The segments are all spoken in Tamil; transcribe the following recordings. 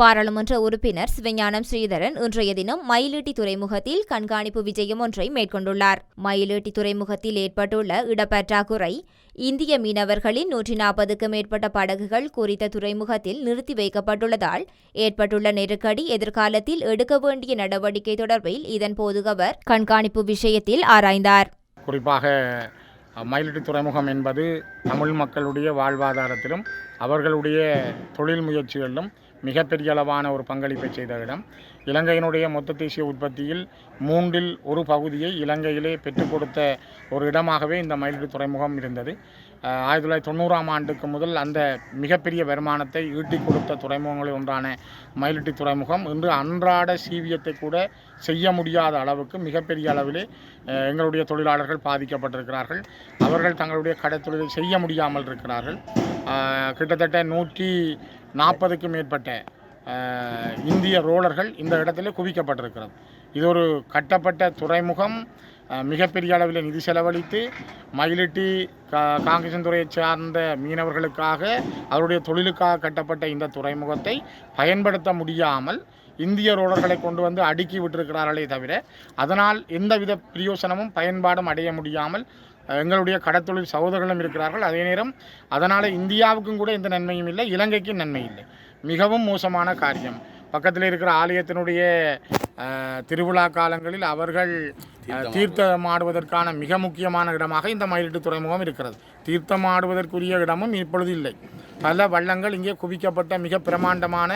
பாராளுமன்ற உறுப்பினர் சிவஞானம் ஸ்ரீதரன் இன்றைய தினம் மயிலிட்டி துறைமுகத்தில் கண்காணிப்பு விஜயம் ஒன்றை மேற்கொண்டுள்ளார். மயிலீட்டி துறைமுகத்தில் ஏற்பட்டுள்ள இடப்பற்றாக்குறை இந்திய மீனவர்களின் நூற்றி நாற்பதுக்கும் மேற்பட்ட படகுகள் குறித்த துறைமுகத்தில் நிறுத்தி வைக்கப்பட்டுள்ளதால் ஏற்பட்டுள்ள நெருக்கடி எதிர்காலத்தில் எடுக்க வேண்டிய நடவடிக்கை தொடர்பில் இதன்போது அவர் கண்காணிப்பு விஷயத்தில் ஆராய்ந்தார். குறிப்பாக மயிலிட்டு துறைமுகம் என்பது தமிழ் மக்களுடைய வாழ்வாதாரத்திலும் அவர்களுடைய தொழில் முயற்சிகளிலும் மிகப்பெரிய அளவான ஒரு பங்களிப்பை செய்த இடம். இலங்கையினுடைய மொத்த தேசிய உற்பத்தியில் மூன்றில் ஒரு பகுதியை இலங்கையிலே பெற்றுக் கொடுத்த ஒரு இடமாகவே இந்த மயிலிட்டி துறைமுகம் இருந்தது. ஆயிரத்தி தொள்ளாயிரத்தி தொண்ணூறாம் ஆண்டுக்கு முதல் அந்த மிகப்பெரிய வருமானத்தை ஈட்டி கொடுத்த துறைமுகங்களில் ஒன்றான மயிலிட்டி துறைமுகம். இன்று அன்றாட சீவியத்தை கூட செய்ய முடியாத அளவுக்கு மிகப்பெரிய அளவிலே எங்களுடைய தொழிலாளர்கள் பாதிக்கப்பட்டிருக்கிறார்கள். அவர்கள் தங்களுடைய கடத்தொழிலை செய்ய முடியாமல் இருக்கிறார்கள். கிட்டத்தட்ட நூற்றி நாற்பதுக்கும் மேற்பட்ட இந்திய ரோலர்கள் இந்த இடத்துல குவிக்கப்பட்டிருக்கிறது. இது ஒரு கட்டப்பட்ட துறைமுகம் மிகப்பெரிய அளவில் நிதி செலவழித்து மயிலிட்டி கா காங்கேசன்துறையை சார்ந்த மீனவர்களுக்காக அவருடைய தொழிலுக்காக கட்டப்பட்ட இந்த துறைமுகத்தை பயன்படுத்த முடியாமல் இந்திய ரோடர்களை கொண்டு வந்து அடுக்கி விட்டிருக்கிறார்களே தவிர அதனால் எந்தவித பிரயோசனமும் பயன்பாடும் அடைய முடியாமல் எங்களுடைய கடத்தொழில் சகோதரர்களும் இருக்கிறார்கள். அதே நேரம் அதனால் இந்தியாவுக்கும் கூட எந்த நன்மையும் இல்லை இலங்கைக்கும் நன்மை இல்லை. மிகவும் மோசமான காரியம். பக்கத்தில் இருக்கிற ஆலயத்தினுடைய திருவிழா காலங்களில் அவர்கள் தீர்த்தமாடுவதற்கான மிக முக்கியமான இடமாக இந்த மயிலிட்டு துறைமுகம் இருக்கிறது. தீர்த்தமாடுவதற்குரிய இடமும் இப்பொழுது இல்லை. பல வள்ளங்கள் இங்கே குவிக்கப்பட்ட மிக பிரமாண்டமான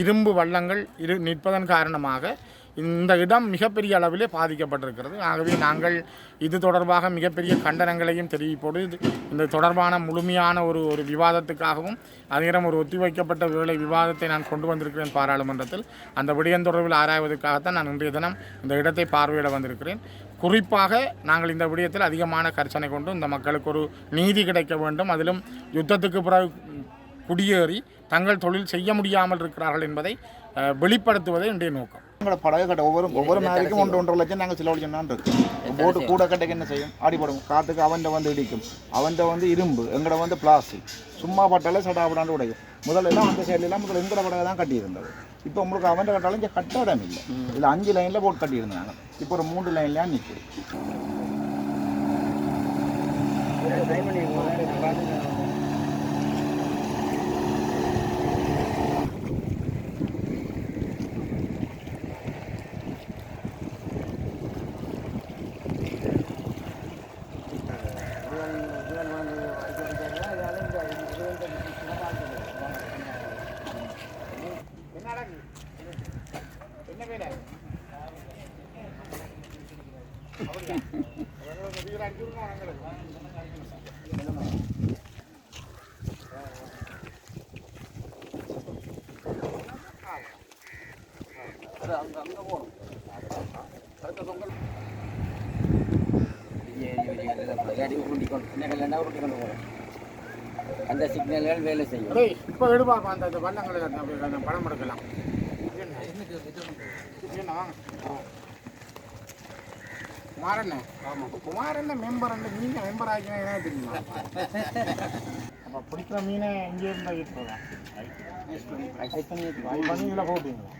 இரும்பு வள்ளங்கள் இரு நிற்பதன் காரணமாக இந்த இடம் மிகப்பெரிய அளவிலே பாதிக்கப்பட்டிருக்கிறது. ஆகவே நாங்கள் இது தொடர்பாக மிகப்பெரிய கண்டனங்களையும் தெரிவிப்போடு இந்த தொடர்பான முழுமையான ஒரு ஒரு விவாதத்துக்காகவும் அதே ஒரு ஒத்திவைக்கப்பட்ட வேலை விவாதத்தை நான் கொண்டு வந்திருக்கிறேன் பாராளுமன்றத்தில். அந்த விடயம் தொடர்பில் ஆராய்வதற்காகத்தான் நான் இன்றைய தினம் இந்த இடத்தை பார்வையிட வந்திருக்கிறேன். குறிப்பாக நாங்கள் இந்த விடயத்தில் அதிகமான கர்ச்சனை கொண்டு இந்த மக்களுக்கு ஒரு நீதி கிடைக்க வேண்டும். அதிலும் யுத்தத்துக்கு பிறகு குடியேறி தங்கள் தொழில் செய்ய முடியாமல் இருக்கிறார்கள் என்பதை வெளிப்படுத்துவதே இன்றைய நோக்கம். எங்களோட படகு கட்ட ஒவ்வொரு ஒவ்வொரு நாளைக்கும் ஒன்று ஒன்றரை லட்சம் நாங்கள் செலவழிச்சோம்னா இருக்கு. போட்டு கூட கட்டைக்கு என்ன செய்யும்? ஆடிப்படும். காற்றுக்கு அவன்கிட்ட வந்து இடிக்கும். அவன்கிட்ட வந்து இரும்பு எங்கட வந்து பிளாஸ்டிக். சும்மா பட்டாலே சடாபடாண்டு உடையும். முதல்ல எல்லாம் அந்த சைடுல எல்லாம் முதல்ல எங்கட படகு தான் கட்டியிருந்தது. இப்போ உங்களுக்கு அவன்கிட்ட கட்டாலும் இங்கே கட்ட இடம் இல்லை இதில் அஞ்சு லைனில் போட்டு கட்டியிருந்தாங்க. இப்போ ஒரு மூன்று லைன்லையா நிற்குது அந்த சிக்னல்கள் வேலை செய்யும். இப்போ எடுப்பாங்க அந்த அந்த வண்ணங்களை அந்த படம் எடுக்கலாம். என்ன வாங்க? குமாரண்ணே. ஆமாம் குமாரண்ண மெம்பர் அந்த நீங்கள் மெம்பர் ஆகினா என்ன தெரியுமா? அப்போ பிடிக்கிற மீனை இங்கே இருந்தால் இருக்கிறதா பண்ணி இதில் போட்டீங்களா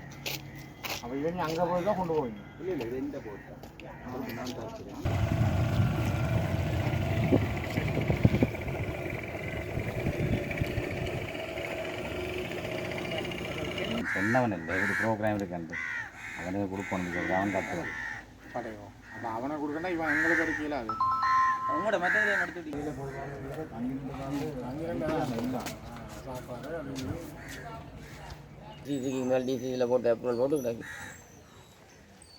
அப்போ நீ அங்கே போய் தான் கொண்டு போவீங்க. இல்லை இல்லை இது இந்த போட்டு சொன்னவனில்லை ஒரு ப்ரோக்ராம் இருக்குன்ட்டு அவனுக்கு கொடுக்கணும் அவன் கற்றுவான் படையோ அப்போ அவனை கொடுக்கண்டா இவன் எங்களுக்கு எடுக்கல அது உங்களோட மற்ற எடுத்து சாப்பாடு. டிசிக்கு மேல் டிசியில் போட்டு அப்ரூவல் போட்டு கிடக்கு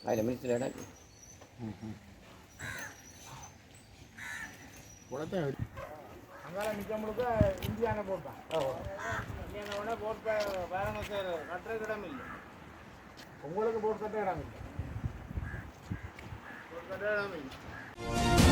அதில் மினிஸ்டர் எடு அங்கால நிற்க முழுக்க இந்தியானை போட்டான். இந்தியானோட போட் பாருங்க சார் கட்டுறதுக்கு இடம் இல்லை. உங்களுக்கு போட் கட்ட இடம் இல்லை. போட் கட்ட இடம் இல்லை